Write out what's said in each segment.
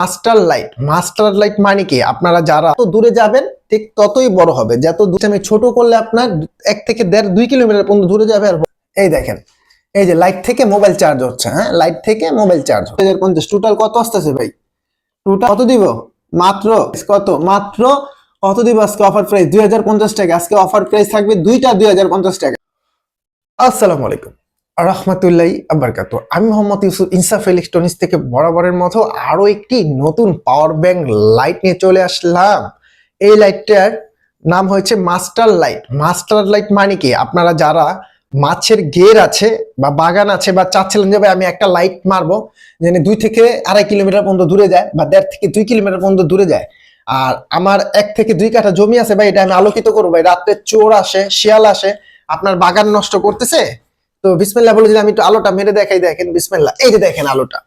Master light master light মানে কি? আপনারা যারা তত দূরে যাবেন, ঠিক ততই বড় হবে। যত আমি ছোট করলে আপনার এক থেকে দেড়, দুই কিলোমিটার পর্যন্ত দূরে যাবে আর এই দেখেন, এই যে লাইট থেকে মোবাইল চার্জ হচ্ছে হ্যাঁ? লাইট থেকে মোবাইল চার্জ হাজার পঞ্চাশ টোটাল কত আসতেছে ভাই? টোটাল কত দিব? মাত্র, কত? মাত্র কত দিব আজকে অফার প্রাইস দুই হাজার পঞ্চাশ টাকা। আজকে অফার প্রাইস থাকবে দুইটা, দুই হাজার পঞ্চাশ টাকা। আসসালামু আলাইকুম। রহমতুল্লাহ আবরকাত। আমি মোহাম্মদ ইউসুফ ইনসাফ ইলেকট্রনিক্স থেকে বরাবরের মতো আরও একটি নতুন পাওয়ার ব্যাংক লাইট নিয়ে চলে আসলাম। এই লাইটটার নাম হয়েছে মাস্টার লাইট। মাস্টার লাইট মানে কি? আপনারা যারা মাছের গের আছে বা বাগান আছে বা চাচ্ছিলেন যে ভাই আমি একটা লাইট মারবো, যেন দুই থেকে আড়াই কিলোমিটার পর্যন্ত দূরে যায় বা দেড় থেকে দুই কিলোমিটার পর্যন্ত দূরে যায়। আর আমার এক থেকে দুই কাঠা জমি আছে ভাই, এটা আমি আলোকিত করব ভাই। রাত্রে চোর আসে, শিয়াল আসে, আপনার বাগান নষ্ট করতেছে? তো বিসমিল্লাহ বলে যদি আমি একটু আলোটা মেরে দেখাই, দেখেন বিসমিল্লাহ, এই যে দেখেন আলোটা।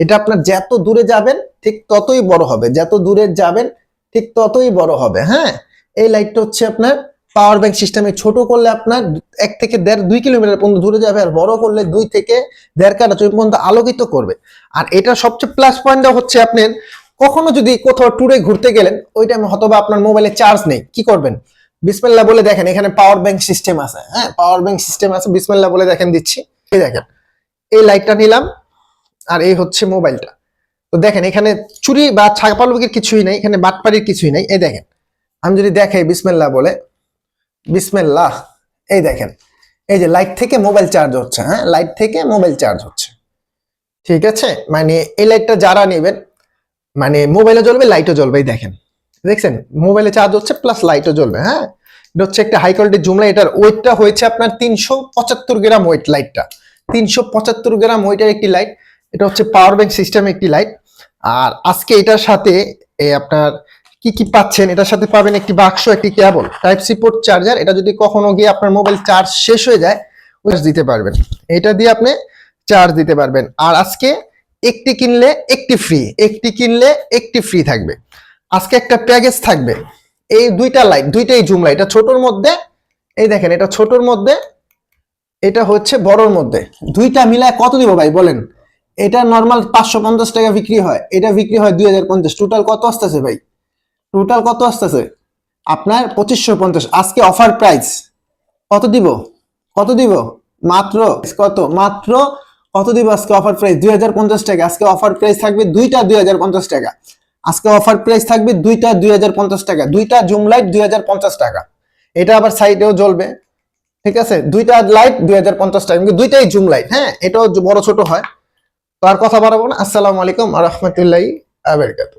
এটা আপনার যত দূরে যাবেন, ঠিক ততই বড় হবে। যত দূরে যাবেন, ঠিক ততই বড় হবে হ্যাঁ? এই লাইটটা হচ্ছে আপনার পাওয়ার ব্যাংক সিস্টেমে ছোট করলে আপনার এক থেকে দেড়, দুই কিলোমিটার পর্যন্ত দূরে যাবে, আর বড় করলে দুই থেকে দেড় কাটা চোখ পর্যন্ত আলোকিত করবে। আর এটা সবচেয়ে প্লাস পয়েন্টটা হচ্ছে আপনার কখনো যদি কোথাও ট্যুরে ঘুরতে গেলেন, ওই টাইমে হয়তোবা আপনার মোবাইলে চার্জ নেই। কি করবেন? বিসমিল্লাহ বলে দেখেন, এখানে পাওয়ার ব্যাংক সিস্টেম আছে হ্যাঁ? পাওয়ার ব্যাংক সিস্টেম আছে, বিসমিল্লাহ বলে দেখেন দিচ্ছি। এই দেখেন, এই লাইটটা নিলাম, আর এই হচ্ছে মোবাইলটা তো দেখেন, এখানে চুরি বা ছাপালুকের কিছুই নেই, এখানে বাটপাড়ির কিছুই নেই। এই দেখেন, আমি যদি দেখাই বিসমিল্লাহ বলে, বিসমিল্লাহ, এই দেখেন, এই যে লাইট থেকে মোবাইল চার্জ হচ্ছে হ্যাঁ? লাইট থেকে মোবাইল চার্জ হচ্ছে। ঠিক আছে? মানে এই লাইটটা যারা নেবেন মানে মোবাইলও জ্বলবে লাইটও জ্বলবে দেখেন। দেখছেন? মোবাইলে চার্জ হচ্ছে প্লাস লাইটও জ্বলবে হ্যাঁ? এটা হচ্ছে একটা হাই কোয়ালিটির জুমলা এটার ওয়েটটা হয়েছে আপনার তিনশো পঁচাত্তর গ্রাম ওয়েট লাইটটা তিনশো পঁচাত্তর গ্রাম ওয়েটের একটি লাইট এটা হচ্ছে পাওয়ার ব্যাংক সিস্টেম একটি লাইট আর আজকে এটার সাথে আপনার কি কি পাচ্ছেন, এটার সাথে পাবেন একটি বাক্স, একটি cable. Type C port charger এটা যদি কখনো গিয়ে আপনার মোবাইল চার্জ শেষ হয়ে যায়, ওই দিতে পারবেন। এটা দিয়ে আপনি চার্জ দিতে পারবেন। আর আজকে একটি কিনলে একটি ফ্রি একটি কিনলে একটি ফ্রি থাকবে। আজকে একটা প্যাকেজ থাকবে। এই দুইটা লাইট দুইটাই জুম লাইট এটা ছোটর মধ্যে, এই দেখেন, এটা ছোটর মধ্যে, এটা হচ্ছে বড়র মধ্যে। দুইটা মিলায় কত দিব ভাই, বলেন? এটা নর্মাল পাঁচশো পঞ্চাশ টাকা বিক্রি হয়, এটা বিক্রি হয় দুই হাজার পঞ্চাশ। টোটাল কত আসতেছে ভাই? টোটাল কত আসতেছে? আপনার পঁচিশশো পঞ্চাশ। আজকে অফার প্রাইস কত দিব? কত দিব? মাত্র কত? মাত্র কত দিব আজকে অফার প্রাইস দুই হাজার পঞ্চাশ টাকা। আজকে অফার প্রাইস থাকবে দুইটা দুই হাজার পঞ্চাশ টাকা। আজকে অফার প্রাইস থাকবে দুইটা দুই হাজার পঞ্চাশ টাকা, দুইটা জুম লাইট দুই হাজার পঞ্চাশ টাকা। এটা আবার সাইডেও জ্বলবে, ঠিক আছে? দুইটা লাইট দুই হাজার পঞ্চাশ টাকা, কিন্তু দুইটাই জুম লাইট হ্যাঁ? এটাও বড় ছোট হয়। তো আর কথা বাড়াবো না। আসসালামু আলাইকুম রহমতুল্লাহ আবেরকাত।